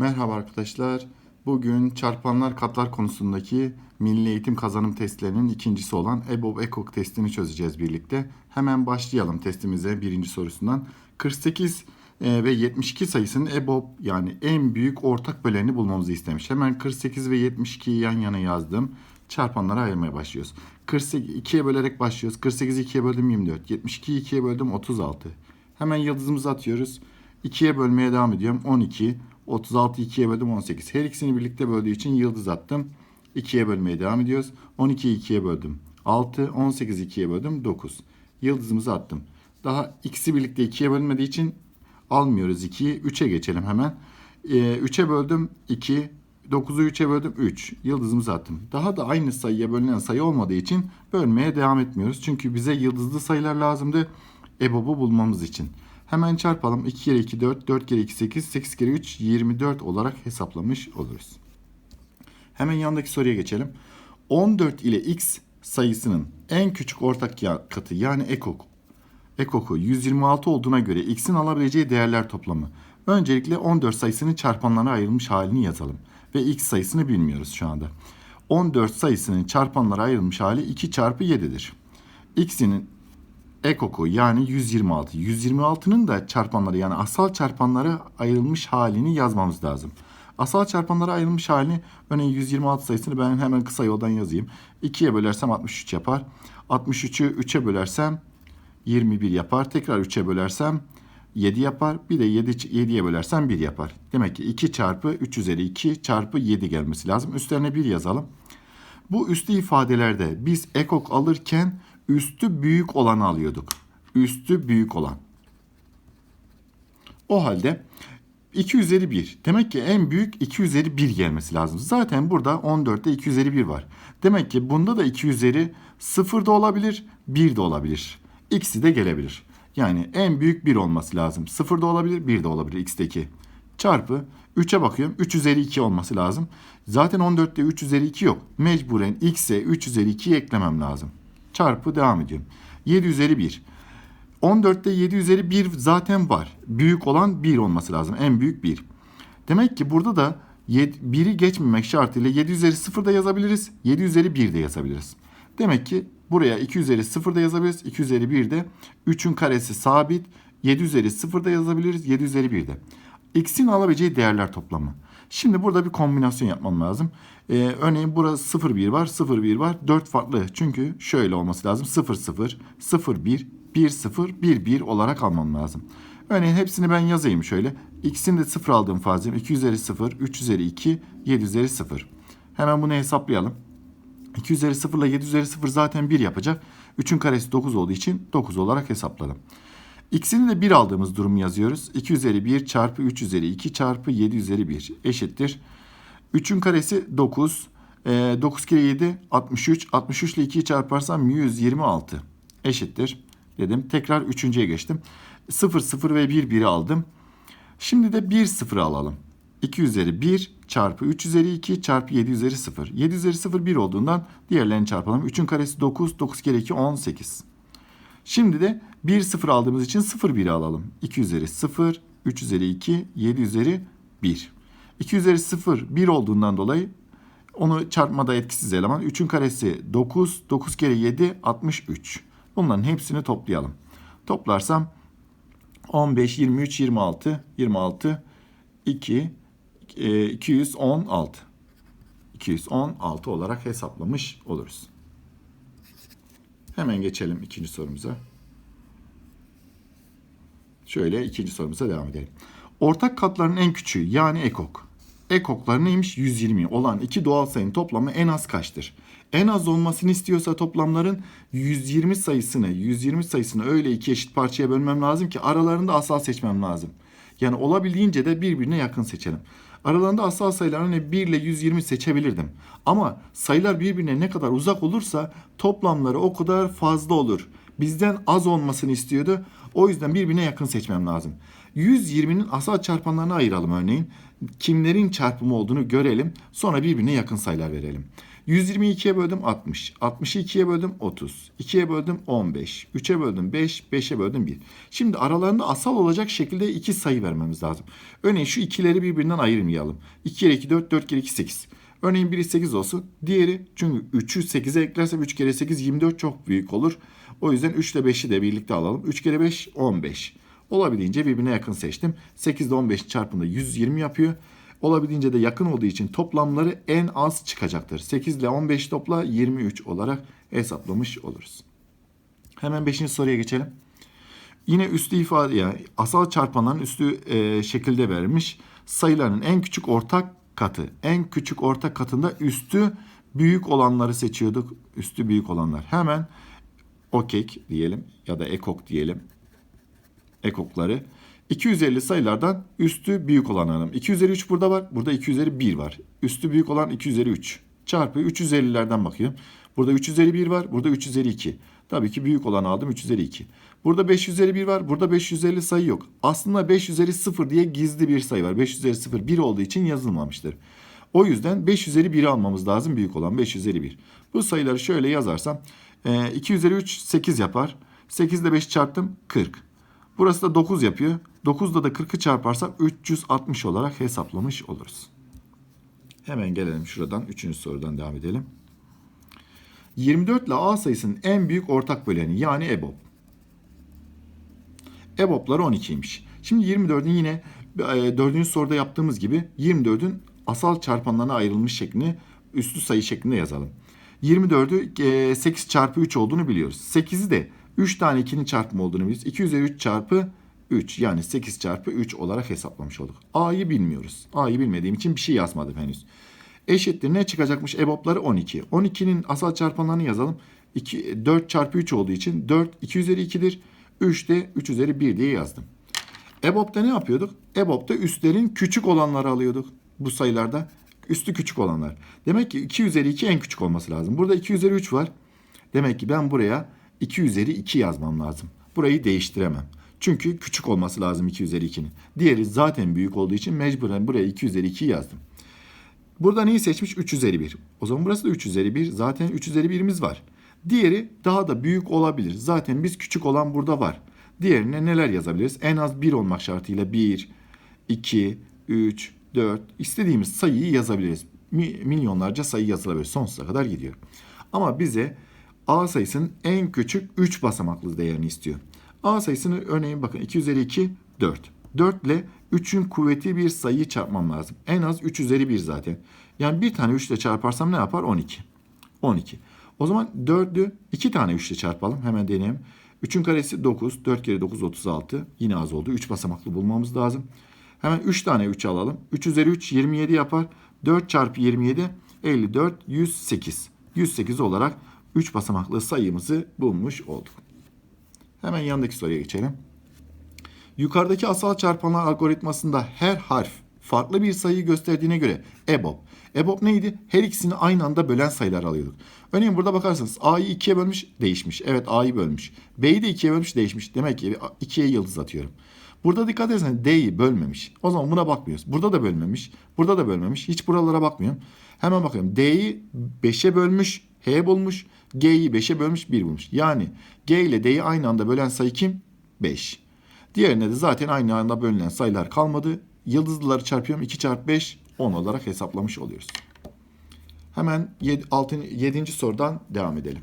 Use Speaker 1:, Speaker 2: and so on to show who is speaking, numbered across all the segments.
Speaker 1: Merhaba arkadaşlar. Bugün çarpanlar katlar konusundaki milli eğitim kazanım testlerinin ikincisi olan EBOB EKOK testini çözeceğiz birlikte. Hemen başlayalım testimize birinci sorusundan. 48 e, ve 72 sayısının EBOB yani en büyük ortak bölenini bulmamızı istemiş. Hemen 48 ve 72'yi yan yana yazdım. Çarpanlara ayırmaya başlıyoruz. 48 2'ye bölerek başlıyoruz. 48'i 2'ye böldüm 24. 72'yi 2'ye böldüm 36. Hemen yıldızımızı atıyoruz. 2'ye bölmeye devam ediyorum. 12. 36 2'ye böldüm 18. Her ikisini birlikte böldüğü için yıldız attım. 2'ye bölmeye devam ediyoruz. 12'yi 2'ye böldüm. 6. 18 2'ye böldüm 9. Yıldızımızı attım. Daha ikisi birlikte 2'ye bölünmediği için almıyoruz 2'yi. 3'e geçelim hemen. Ee, 3'e böldüm 2. 9'u 3'e böldüm 3. Yıldızımızı attım. Daha da aynı sayıya bölünen sayı olmadığı için bölmeye devam etmiyoruz. Çünkü bize yıldızlı sayılar lazımdı. EBOB'u bulmamız için. Hemen çarpalım. 2 kere 2 4, 4 kere 2 8, 8 kere 3 24 olarak hesaplamış oluruz. Hemen yanındaki soruya geçelim. 14 ile x sayısının en küçük ortak katı yani ekok. Ekoku 126 olduğuna göre x'in alabileceği değerler toplamı. Öncelikle 14 sayısının çarpanlarına ayrılmış halini yazalım. Ve x sayısını bilmiyoruz şu anda. 14 sayısının çarpanlara ayrılmış hali 2 çarpı 7'dir. x'in ekoku yani 126. 126'nın da çarpanları yani asal çarpanlara ayrılmış halini yazmamız lazım. Asal çarpanlara ayrılmış halini örneğin 126 sayısını ben hemen kısa yoldan yazayım. 2'ye bölersem 63 yapar. 63'ü 3'e bölersem 21 yapar. Tekrar 3'e bölersem 7 yapar. Bir de 7, 7'ye bölersem 1 yapar. Demek ki 2 çarpı 3 üzeri 2 çarpı 7 gelmesi lazım. Üstlerine 1 yazalım. Bu üstü ifadelerde biz ekok alırken üstü büyük olanı alıyorduk. Üstü büyük olan. O halde 2 üzeri 1. Demek ki en büyük 2 üzeri 1 gelmesi lazım. Zaten burada 14'te 2 üzeri 1 var. Demek ki bunda da 2 üzeri 0 da olabilir, 1 de olabilir. İkisi de gelebilir. Yani en büyük 1 olması lazım. 0 da olabilir, 1 de olabilir x'teki. Çarpı 3'e bakıyorum. 3 üzeri 2 olması lazım. Zaten 14'te 3 üzeri 2 yok. Mecburen x'e 3 üzeri 2'yi eklemem lazım. Çarpı devam ediyorum. 7 üzeri 1. 14'te 7 üzeri 1 zaten var. Büyük olan 1 olması lazım. En büyük 1. Demek ki burada da 1'i geçmemek şartıyla 7 üzeri 0 da yazabiliriz. 7 üzeri 1 de yazabiliriz. Demek ki buraya 2 üzeri 0 da yazabiliriz. 2 üzeri 1 de 3'ün karesi sabit. 7 üzeri 0 da yazabiliriz. 7 üzeri 1 de. X'in alabileceği değerler toplamı. Şimdi burada bir kombinasyon yapmam lazım. Ee, örneğin burası 0 1 var, 0 1 var. 4 farklı. Çünkü şöyle olması lazım. 0 0, 0 1, 1 0, 1 1 olarak almam lazım. Örneğin hepsini ben yazayım şöyle. X'in de 0 aldığım farzım. 2 üzeri 0, 3 üzeri 2, 7 üzeri 0. Hemen bunu hesaplayalım. 2 üzeri 0 ile 7 üzeri 0 zaten 1 yapacak. 3'ün karesi 9 olduğu için 9 olarak hesapladım. X'ini de 1 aldığımız durumu yazıyoruz. 2 üzeri 1 çarpı 3 üzeri 2 çarpı 7 üzeri 1 eşittir. 3'ün karesi 9. E, 9 kere 7 63. 63 ile 2'yi çarparsam 126 eşittir dedim. Tekrar 3.ye geçtim. 0 0 ve 1 1'i aldım. Şimdi de 1 0 alalım. 2 üzeri 1 çarpı 3 üzeri 2 çarpı 7 üzeri 0. 7 üzeri 0 1 olduğundan diğerlerini çarpalım. 3'ün karesi 9. 9 kere 2 18. Şimdi de 1 0 aldığımız için 0 1'i alalım. 2 üzeri 0, 3 üzeri 2, 7 üzeri 1. 2 üzeri 0 1 olduğundan dolayı onu çarpmada etkisiz eleman. 3'ün karesi 9, 9 kere 7 63. Bunların hepsini toplayalım. Toplarsam 15, 23, 26, 26, 2, e, 216. 216 olarak hesaplamış oluruz. Hemen geçelim ikinci sorumuza. Şöyle ikinci sorumuza devam edelim. Ortak katların en küçüğü yani ekok. Ekoklar neymiş? 120 olan iki doğal sayının toplamı en az kaçtır? En az olmasını istiyorsa toplamların 120 sayısını, 120 sayısını öyle iki eşit parçaya bölmem lazım ki aralarında asal seçmem lazım. Yani olabildiğince de birbirine yakın seçelim. Aralarında asal sayılar hani 1 ile 120 seçebilirdim. Ama sayılar birbirine ne kadar uzak olursa toplamları o kadar fazla olur. Bizden az olmasını istiyordu. O yüzden birbirine yakın seçmem lazım. 120'nin asal çarpanlarını ayıralım örneğin. Kimlerin çarpımı olduğunu görelim. Sonra birbirine yakın sayılar verelim. 122'ye böldüm 60. 60'ı 2'ye böldüm 30. 2'ye böldüm 15. 3'e böldüm 5. 5'e böldüm 1. Şimdi aralarında asal olacak şekilde iki sayı vermemiz lazım. Örneğin şu ikileri birbirinden ayırmayalım. 2 kere 2 4, 4 kere 2 8. Örneğin biri 8 olsun. Diğeri çünkü 3'ü 8'e eklersem 3 kere 8 24 çok büyük olur. O yüzden 3 ile 5'i de birlikte alalım. 3 kere 5 15. Olabildiğince birbirine yakın seçtim. 8 ile 15 çarpımında 120 yapıyor. Olabildiğince de yakın olduğu için toplamları en az çıkacaktır. 8 ile 15 topla 23 olarak hesaplamış oluruz. Hemen 5. soruya geçelim. Yine üstü ifade yani asal çarpanların üstü e, şekilde vermiş. Sayıların en küçük ortak katı. En küçük ortak katında üstü büyük olanları seçiyorduk. Üstü büyük olanlar. Hemen okek diyelim ya da ekok diyelim. Ekokları. 250 sayılardan üstü büyük olan alalım. 2 üzeri 3 burada var. Burada 2 üzeri 1 var. Üstü büyük olan 2 üzeri 3. Çarpı 3 üzerilerden bakıyorum. Burada 3 üzeri 1 var. Burada 3 üzeri 2. Tabii ki büyük olanı aldım 3 üzeri 2. Burada 5 üzeri 1 var. Burada 5 üzeri sayı yok. Aslında 5 üzeri 0 diye gizli bir sayı var. 5 üzeri 0 1 olduğu için yazılmamıştır. O yüzden 5 üzeri 1'i almamız lazım. Büyük olan 5 üzeri 1. Bu sayıları şöyle yazarsam 2 üzeri 3 8 yapar. 8 ile 5 çarptım 40. Burası da 9 yapıyor. 9'da da 40'ı çarparsak 360 olarak hesaplamış oluruz. Hemen gelelim şuradan 3. sorudan devam edelim. 24 ile A sayısının en büyük ortak böleni yani EBOB. EBOB'ları 12'ymiş. Şimdi 24'ün yine 4. soruda yaptığımız gibi 24'ün asal çarpanlarına ayrılmış şeklini üstü sayı şeklinde yazalım. 24'ü 8 çarpı 3 olduğunu biliyoruz. 8'i de 3 tane 2'nin çarpımı olduğunu biliyoruz. 2 üzeri 3 çarpı 3 yani 8 çarpı 3 olarak hesaplamış olduk. A'yı bilmiyoruz. A'yı bilmediğim için bir şey yazmadım henüz. Eşittir ne çıkacakmış? EBOB'ları 12. 12'nin asal çarpanlarını yazalım. 2, 4 çarpı 3 olduğu için 4 2 üzeri 2'dir. 3 de 3 üzeri 1 diye yazdım. EBOB'da ne yapıyorduk? EBOB'da üstlerin küçük olanları alıyorduk bu sayılarda. Üstü küçük olanlar. Demek ki 2 üzeri 2 en küçük olması lazım. Burada 2 üzeri 3 var. Demek ki ben buraya 2 üzeri 2 yazmam lazım. Burayı değiştiremem. Çünkü küçük olması lazım 2 üzeri 2'nin. Diğeri zaten büyük olduğu için mecburen buraya 2 üzeri 2 yazdım. Burada neyi seçmiş? 3 üzeri 1. O zaman burası da 3 üzeri 1. Zaten 3 üzeri 1'imiz var. Diğeri daha da büyük olabilir. Zaten biz küçük olan burada var. Diğerine neler yazabiliriz? En az 1 olmak şartıyla 1, 2, 3, 4 istediğimiz sayıyı yazabiliriz. Milyonlarca sayı yazılabilir. Sonsuza kadar gidiyor. Ama bize A sayısının en küçük 3 basamaklı değerini istiyor. A sayısını örneğin bakın 2 üzeri 2 4. 4 ile 3'ün kuvveti bir sayıyı çarpmam lazım. En az 3 üzeri 1 zaten. Yani bir tane 3 ile çarparsam ne yapar? 12. 12. O zaman 4'ü 2 tane 3 ile çarpalım. Hemen deneyelim. 3'ün karesi 9. 4 kere 9 36. Yine az oldu. 3 basamaklı bulmamız lazım. Hemen 3 tane 3 alalım. 3 üzeri 3 27 yapar. 4 çarpı 27 54 108. 108 olarak 3 basamaklı sayımızı bulmuş olduk. Hemen yanındaki soruya geçelim. Yukarıdaki asal çarpanlar algoritmasında her harf farklı bir sayı gösterdiğine göre EBOB. EBOB neydi? Her ikisini aynı anda bölen sayılar alıyorduk. Örneğin burada bakarsanız A'yı 2'ye bölmüş değişmiş. Evet A'yı bölmüş. B'yi de 2'ye bölmüş değişmiş. Demek ki 2'ye yıldız atıyorum. Burada dikkat ederseniz D'yi bölmemiş. O zaman buna bakmıyoruz. Burada da bölmemiş. Burada da bölmemiş. Hiç buralara bakmıyorum. Hemen bakıyorum. D'yi 5'e bölmüş. H bulmuş. G'yi 5'e bölmüş 1 bulmuş. Yani G ile D'yi aynı anda bölen sayı kim? 5. Diğerine de zaten aynı anda bölünen sayılar kalmadı. Yıldızlıları çarpıyorum. 2 çarpı 5 10 olarak hesaplamış oluyoruz. Hemen 7. 6, 7. sorudan devam edelim.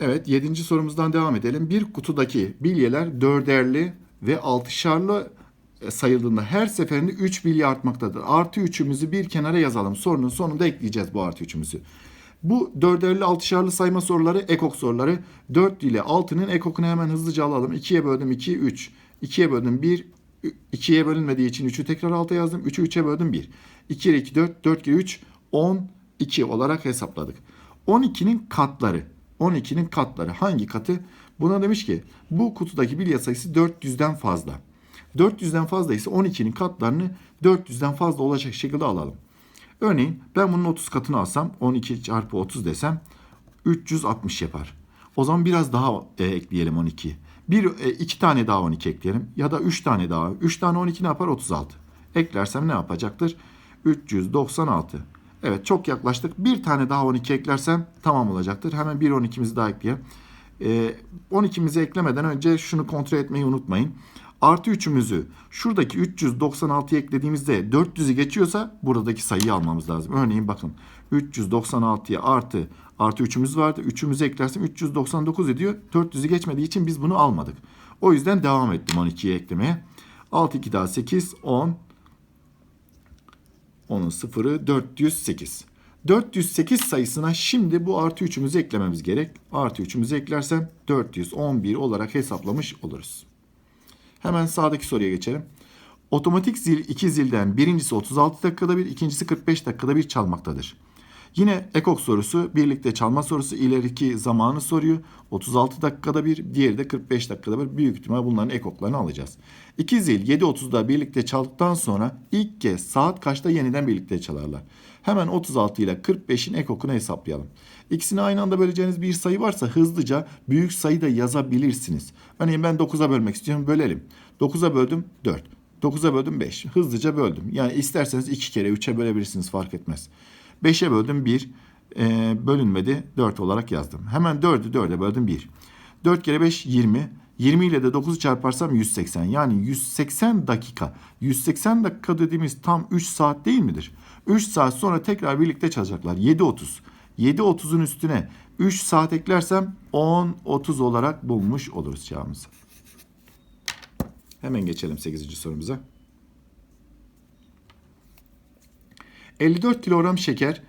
Speaker 1: Evet 7. sorumuzdan devam edelim. Bir kutudaki bilyeler dörderli ve altışarlı sayıldığında her seferinde 3 bilye artmaktadır. Artı 3'ümüzü bir kenara yazalım. Sorunun sonunda ekleyeceğiz bu artı 3'ümüzü. Bu dörderli altışarlı sayma soruları ekok soruları. 4 ile 6'nın ekokunu hemen hızlıca alalım. 2'ye böldüm 2, 3. 2'ye böldüm 1. 2'ye bölünmediği için 3'ü tekrar 6'ya yazdım. 3'ü 3'e böldüm 1. 2 ile 2 4, 4 kere 3 12 olarak hesapladık. 12'nin katları. 12'nin katları hangi katı? Buna demiş ki bu kutudaki bilye sayısı 400'den fazla. 400'den fazla ise 12'nin katlarını 400'den fazla olacak şekilde alalım. Örneğin ben bunun 30 katını alsam 12 çarpı 30 desem 360 yapar. O zaman biraz daha e, ekleyelim 12. Bir, e, iki tane daha 12 ekleyelim. Ya da 3 tane daha. 3 tane 12 ne yapar? 36. Eklersem ne yapacaktır? 396. Evet çok yaklaştık. Bir tane daha 12 eklersem tamam olacaktır. Hemen bir 12'mizi daha ekleyelim. Ee, 12'mizi eklemeden önce şunu kontrol etmeyi unutmayın. Artı 3'ümüzü şuradaki 396'ya eklediğimizde 400'ü geçiyorsa buradaki sayıyı almamız lazım. Örneğin bakın 396'ya artı artı 3'ümüz vardı. 3'ümüzü eklersem 399 ediyor. 400'ü geçmediği için biz bunu almadık. O yüzden devam ettim 12'ye eklemeye. 6 2 daha 8 10 onun sıfırı 408. 408 sayısına şimdi bu artı 3'ümüzü eklememiz gerek. Artı 3'ümüzü eklersem 411 olarak hesaplamış oluruz. Hemen sağdaki soruya geçelim. Otomatik zil iki zilden birincisi 36 dakikada bir, ikincisi 45 dakikada bir çalmaktadır. Yine ekok sorusu, birlikte çalma sorusu ileriki zamanı soruyor. 36 dakikada bir, diğeri de 45 dakikada bir. Büyük ihtimal bunların ekoklarını alacağız. İki zil 7.30'da birlikte çaldıktan sonra ilk kez saat kaçta yeniden birlikte çalarlar. Hemen 36 ile 45'in ekokunu hesaplayalım. İkisini aynı anda böleceğiniz bir sayı varsa hızlıca büyük sayı da yazabilirsiniz. Örneğin ben 9'a bölmek istiyorum. Bölelim. 9'a böldüm 4. 9'a böldüm 5. Hızlıca böldüm. Yani isterseniz 2 kere 3'e bölebilirsiniz fark etmez. 5'e böldüm 1. E, bölünmedi 4 olarak yazdım. Hemen 4'ü 4'e böldüm 1. 4 kere 5 20. 20 ile de 9'u çarparsam 180. Yani 180 dakika. 180 dakika dediğimiz tam 3 saat değil midir? 3 saat sonra tekrar birlikte çalacaklar. 7.30. 7.30'un üstüne 3 saat eklersem 10.30 olarak bulmuş oluruz çağımızı. Hemen geçelim 8. sorumuza. 54 kilogram şeker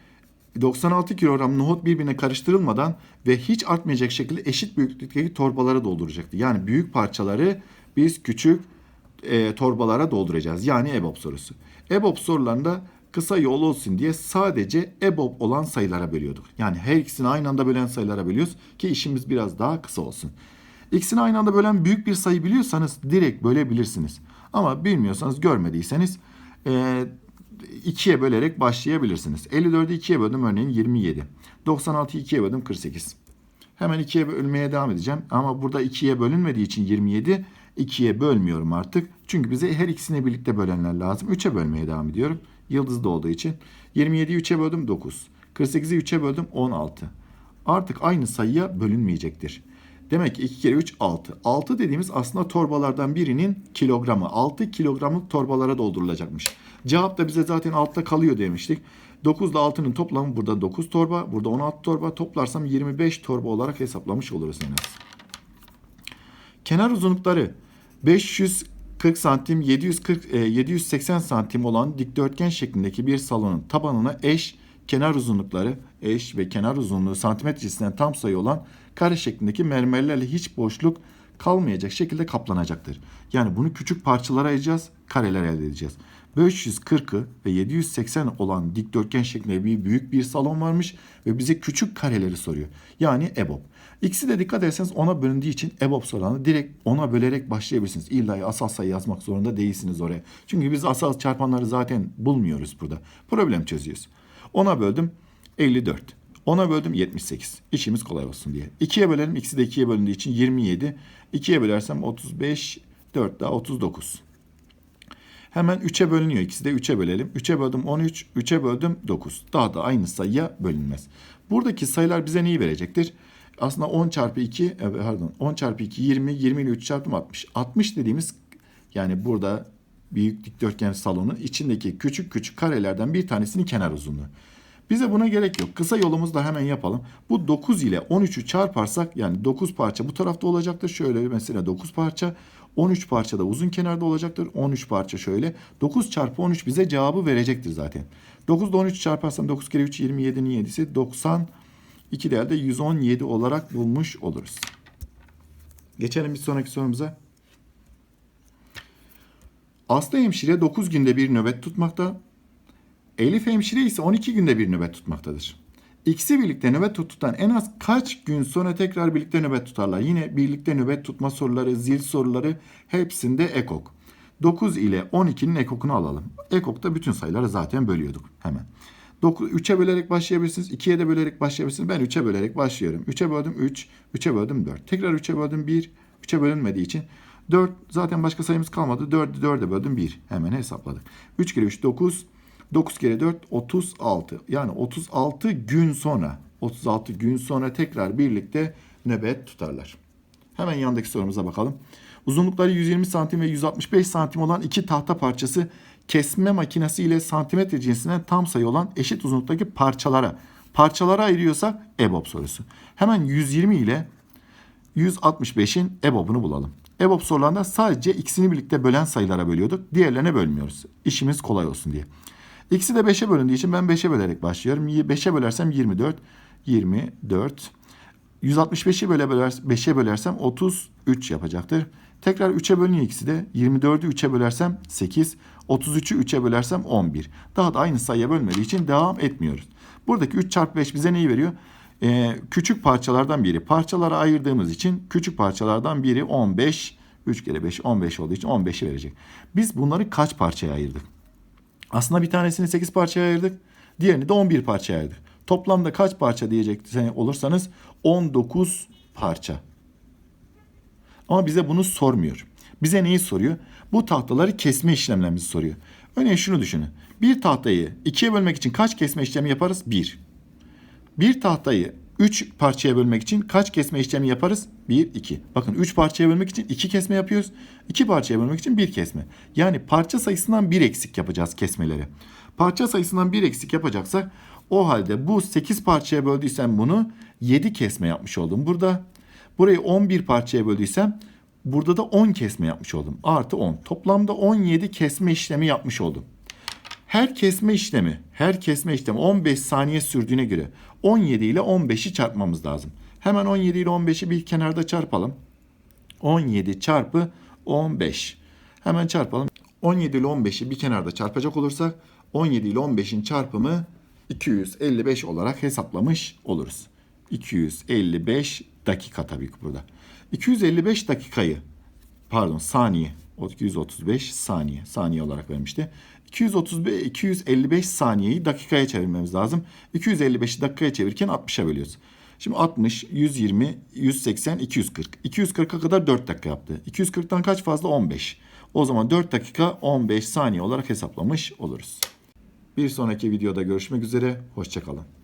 Speaker 1: 96 kilogram nohut birbirine karıştırılmadan ve hiç artmayacak şekilde eşit büyüklükteki torbalara dolduracaktı. Yani büyük parçaları biz küçük e, torbalara dolduracağız. Yani EBOB sorusu. EBOB sorularında kısa yol olsun diye sadece EBOB olan sayılara bölüyorduk. Yani her ikisini aynı anda bölen sayılara bölüyoruz ki işimiz biraz daha kısa olsun. İkisini aynı anda bölen büyük bir sayı biliyorsanız direkt bölebilirsiniz. Ama bilmiyorsanız görmediyseniz e, 2'ye bölerek başlayabilirsiniz. 54'ü 2'ye böldüm örneğin 27. 96'yı 2'ye böldüm 48. Hemen 2'ye bölmeye devam edeceğim. Ama burada 2'ye bölünmediği için 27 2'ye bölmüyorum artık. Çünkü bize her ikisini birlikte bölenler lazım. 3'e bölmeye devam ediyorum. Yıldızda olduğu için. 27'yi 3'e böldüm 9. 48'i 3'e böldüm 16. Artık aynı sayıya bölünmeyecektir. Demek ki 2 kere 3 6. 6 dediğimiz aslında torbalardan birinin kilogramı. 6 kilogramlık torbalara doldurulacakmış. Cevap da bize zaten altta kalıyor demiştik. 9 ile 6'nın toplamı burada 9 torba, burada 16 torba. Toplarsam 25 torba olarak hesaplamış oluruz en az. Kenar uzunlukları 540 santim, 740, e, 780 santim olan dikdörtgen şeklindeki bir salonun tabanına eş kenar uzunlukları eş ve kenar uzunluğu santimetresinden tam sayı olan kare şeklindeki mermerlerle hiç boşluk kalmayacak şekilde kaplanacaktır. Yani bunu küçük parçalara ayıracağız, kareler elde edeceğiz. 540'ı ve 780 olan dikdörtgen şeklinde bir büyük bir salon varmış ve bize küçük kareleri soruyor. Yani EBOB. İkisi de dikkat ederseniz ona bölündüğü için EBOB sorularını direkt ona bölerek başlayabilirsiniz. İlla asal sayı yazmak zorunda değilsiniz oraya. Çünkü biz asal çarpanları zaten bulmuyoruz burada. Problem çözüyoruz. Ona böldüm 54. Ona böldüm 78. İşimiz kolay olsun diye. 2'ye bölelim. İkisi de 2'ye bölündüğü için 27. 2'ye bölersem 35. 4 daha 39. Hemen 3'e bölünüyor. İkisi de 3'e bölelim. 3'e böldüm 13. 3'e böldüm 9. Daha da aynı sayıya bölünmez. Buradaki sayılar bize neyi verecektir? Aslında 10 çarpı 2, e, pardon 10 çarpı 2 20, 20 ile 3 çarptım 60. 60 dediğimiz yani burada büyük dikdörtgen salonun içindeki küçük küçük karelerden bir tanesinin kenar uzunluğu. Bize buna gerek yok. Kısa yolumuzu da hemen yapalım. Bu 9 ile 13'ü çarparsak yani 9 parça bu tarafta olacaktır. Şöyle mesela 9 parça. 13 parça da uzun kenarda olacaktır. 13 parça şöyle. 9 çarpı 13 bize cevabı verecektir zaten. 9 ile 13 çarparsam 9 kere 3 27'nin 7'si 90. 2 değerde 117 olarak bulmuş oluruz. Geçelim bir sonraki sorumuza. Aslı hemşire 9 günde bir nöbet tutmakta. Elif hemşire ise 12 günde bir nöbet tutmaktadır. İkisi birlikte nöbet tuttuktan en az kaç gün sonra tekrar birlikte nöbet tutarlar? Yine birlikte nöbet tutma soruları, zil soruları hepsinde ekok. 9 ile 12'nin ekokunu alalım. Ekokta bütün sayıları zaten bölüyorduk hemen. 3'e bölerek başlayabilirsiniz. 2'ye de bölerek başlayabilirsiniz. Ben 3'e bölerek başlıyorum. 3'e böldüm 3, 3'e böldüm 4. Tekrar 3'e böldüm 1, 3'e bölünmediği için 4 zaten başka sayımız kalmadı. 4'ü 4'e böldüm 1. Hemen hesapladık. 3 kere 3 9. 9 kere 4 36. Yani 36 gün sonra 36 gün sonra tekrar birlikte nöbet tutarlar. Hemen yandaki sorumuza bakalım. Uzunlukları 120 santim ve 165 santim olan iki tahta parçası kesme makinesi ile santimetre cinsinden tam sayı olan eşit uzunluktaki parçalara parçalara ayırıyorsak EBOB sorusu. Hemen 120 ile 165'in EBOB'unu bulalım. EBOB sorularında sadece ikisini birlikte bölen sayılara bölüyorduk. Diğerlerine bölmüyoruz. İşimiz kolay olsun diye. İkisi de 5'e bölündüğü için ben 5'e bölerek başlıyorum. 5'e bölersem 24. 24. 165'i böyle böler, 5'e bölersem 33 yapacaktır. Tekrar 3'e bölünüyor ikisi de. 24'ü 3'e bölersem 8. 33'ü 3'e bölersem 11. Daha da aynı sayıya bölmediği için devam etmiyoruz. Buradaki 3 çarpı 5 bize neyi veriyor? Ee, küçük parçalardan biri. Parçalara ayırdığımız için küçük parçalardan biri 15. 3 kere 5 15 olduğu için 15'i verecek. Biz bunları kaç parçaya ayırdık? Aslında bir tanesini 8 parçaya ayırdık. Diğerini de 11 parçaya ayırdık. Toplamda kaç parça diyecek olursanız 19 parça. Ama bize bunu sormuyor. Bize neyi soruyor? Bu tahtaları kesme işlemlerimizi soruyor. Örneğin şunu düşünün. Bir tahtayı ikiye bölmek için kaç kesme işlemi yaparız? Bir. Bir tahtayı 3 parçaya bölmek için kaç kesme işlemi yaparız? 1, 2. Bakın 3 parçaya bölmek için 2 kesme yapıyoruz. 2 parçaya bölmek için 1 kesme. Yani parça sayısından 1 eksik yapacağız kesmeleri. Parça sayısından 1 eksik yapacaksak o halde bu 8 parçaya böldüysem bunu 7 kesme yapmış oldum. Burada burayı 11 parçaya böldüysem burada da 10 kesme yapmış oldum. Artı 10. Toplamda 17 kesme işlemi yapmış oldum. Her kesme işlemi, her kesme işlemi 15 saniye sürdüğüne göre 17 ile 15'i çarpmamız lazım. Hemen 17 ile 15'i bir kenarda çarpalım. 17 çarpı 15. Hemen çarpalım. 17 ile 15'i bir kenarda çarpacak olursak 17 ile 15'in çarpımı 255 olarak hesaplamış oluruz. 255 dakika tabii ki burada. 255 dakikayı pardon saniye o 235 saniye saniye olarak vermişti. 235 255 saniyeyi dakikaya çevirmemiz lazım. 255'i dakikaya çevirirken 60'a bölüyoruz. Şimdi 60, 120, 180, 240. 240'a kadar 4 dakika yaptı. 240'tan kaç fazla? 15. O zaman 4 dakika 15 saniye olarak hesaplamış oluruz. Bir sonraki videoda görüşmek üzere. Hoşçakalın.